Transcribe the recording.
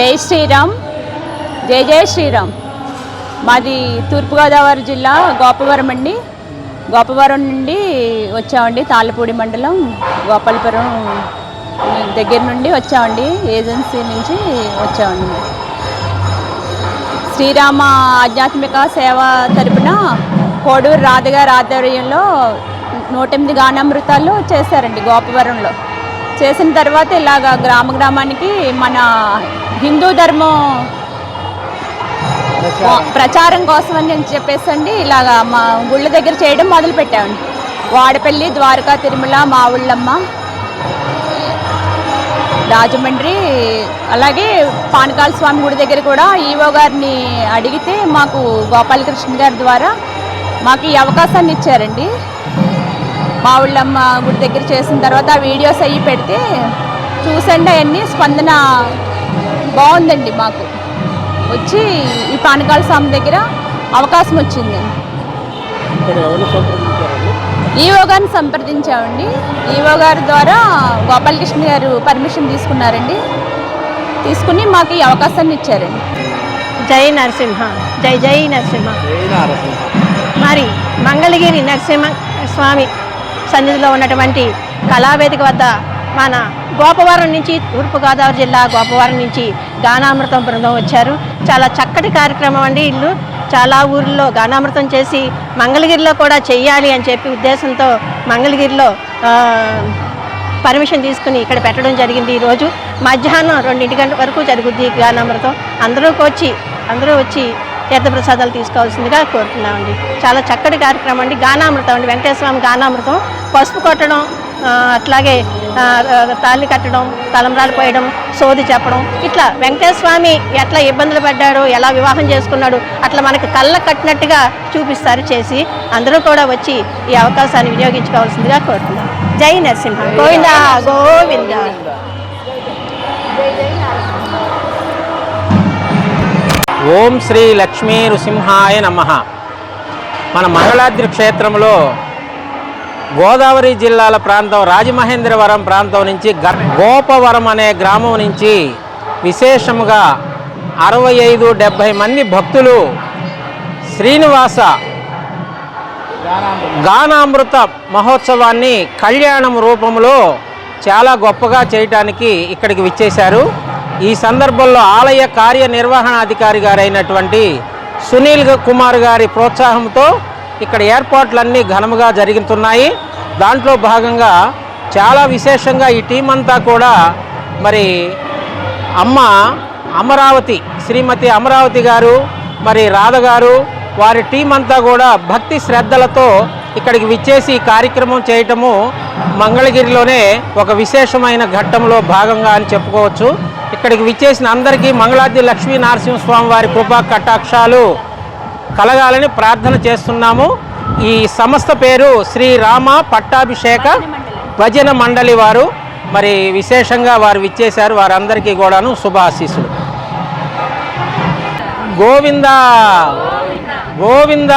జై శ్రీరామ్. జై జై శ్రీరామ్. మాది తూర్పుగోదావరి జిల్లా గోపవరం అండి. గోపవరం నుండి వచ్చామండి తాళ్ళపూడి మండలం గోపాలపురం దగ్గర నుండి వచ్చామండి. ఏజెన్సీ నుంచి వచ్చామండి. శ్రీరామ ఆధ్యాత్మిక సేవ తరపున కోడూరు రాధగారి ఆధ్వర్యంలో నూట ఎనిమిది గానామృతాలు చేశారండి గోపవరంలో. చేసిన తర్వాత ఇలాగ గ్రామ గ్రామానికి మన హిందూ ధర్మం ప్రచారం కోసం అని చెప్పేసి అండి ఇలాగ మా గుళ్ళ దగ్గర చేయడం మొదలు పెట్టామండి వాడపల్లి ద్వారకా తిరుమల మా ఊళ్ళమ్మ రాజమండ్రి అలాగే పానకాల స్వామి గుడి దగ్గర కూడా ఈవో గారిని అడిగితే మాకు గోపాలకృష్ణ గారి ద్వారా మాకు ఈ అవకాశాన్ని ఇచ్చారండి. మా ఊళ్ళమ్మ గుడి దగ్గర చేసిన తర్వాత ఆ వీడియోస్ అవి పెడితే చూసండి అవన్నీ. స్పందన బాగుందండి మాకు. వచ్చి ఈ పానకాల స్వామి దగ్గర అవకాశం సంప్రదించారండి? ఈవో గారిని సంప్రదించామండి. ఈవో గారి ద్వారా గోపాలకృష్ణ గారు పర్మిషన్ తీసుకున్నారండి. తీసుకుని మాకు ఈ అవకాశాన్ని ఇచ్చారండి. జై నరసింహ జై జై నరసింహ. జై నారసింహ. మరి మంగళగిరి నరసింహ స్వామి సన్నిధిలో ఉన్నటువంటి కళావేదిక వద్ద మన గోపవరం నుంచి తూర్పుగోదావరి జిల్లా గోపవరం నుంచి గానామృతం బృందం వచ్చారు. చాలా చక్కటి కార్యక్రమం అండి ఇల్లు. చాలా ఊర్లో గానామృతం చేసి మంగళగిరిలో కూడా చెయ్యాలి అని చెప్పి ఉద్దేశంతో మంగళగిరిలో పర్మిషన్ తీసుకుని ఇక్కడ పెట్టడం జరిగింది ఈరోజు. మధ్యాహ్నం రెండింటి గంటల వరకు జరుగుద్ది గానామృతం. అందరూ వచ్చి అందరూ వచ్చి తీర్థప్రసాదాలు తీసుకోవాల్సిందిగా కోరుతున్నామండి. చాలా చక్కటి కార్యక్రమం అండి. గానామృతం అండి. వెంకటేశ్వర గానామృతం. పసుపు కొట్టడం అట్లాగే తాళి కట్టడం తలంబ్రాలు పోయడం సోది చెప్పడం. ఇట్లా వెంకటేశ్వర స్వామి ఎట్లా ఇబ్బందులు పడ్డాడు ఎలా వివాహం చేసుకున్నాడు అట్లా మనకి కళ్ళ కట్టినట్టుగా చూపిస్తారు చేసి అందరూ కూడా వచ్చి ఈ అవకాశాన్ని వినియోగించుకోవాల్సిందిగా కోరుతున్నాం. జై నరసింహ. గోవింద గోవింద. ఓం శ్రీ లక్ష్మీ నృసింహాయ నమ. మన మంగళాద్రి క్షేత్రంలో గోదావరి జిల్లాల ప్రాంతం రాజమహేంద్రవరం ప్రాంతం నుంచి గ- గోపవరం అనే గ్రామం నుంచి విశేషముగా అరవై ఐదు డెబ్భై మంది భక్తులు శ్రీనివాస గానామృత మహోత్సవాన్ని కళ్యాణం రూపంలో చాలా గొప్పగా చేయటానికి ఇక్కడికి విచ్చేశారు. ఈ సందర్భంలో ఆలయ కార్యనిర్వహణాధికారి గారైనటువంటి సునీల్ కుమార్ గారి ప్రోత్సాహంతో ఇక్కడ ఏర్పాట్లన్నీ ఘనముగా జరుగుతున్నాయి. దాంట్లో భాగంగా చాలా విశేషంగా ఈ టీం అంతా కూడా మరి అమ్మ అమరావతి శ్రీమతి అమరావతి గారు మరి రాధ గారు వారి టీం అంతా కూడా భక్తి శ్రద్ధలతో ఇక్కడికి విచ్చేసి కార్యక్రమం చేయటము మంగళగిరిలోనే ఒక విశేషమైన ఘట్టంలో భాగంగా అని చెప్పుకోవచ్చు. ఇక్కడికి విచ్చేసిన అందరికీ మంగళాద్రి లక్ష్మీ నరసింహస్వామి వారి కృపా కటాక్షాలు కలగాలని ప్రార్థన చేస్తున్నాము. ఈ సంస్థ పేరు శ్రీ రామ పట్టాభిషేక భజన మండలి వారు. మరి విశేషంగా వారు విచ్చేశారు. వారందరికీ కూడాను శుభాశీసులు గోవింద! గోవింద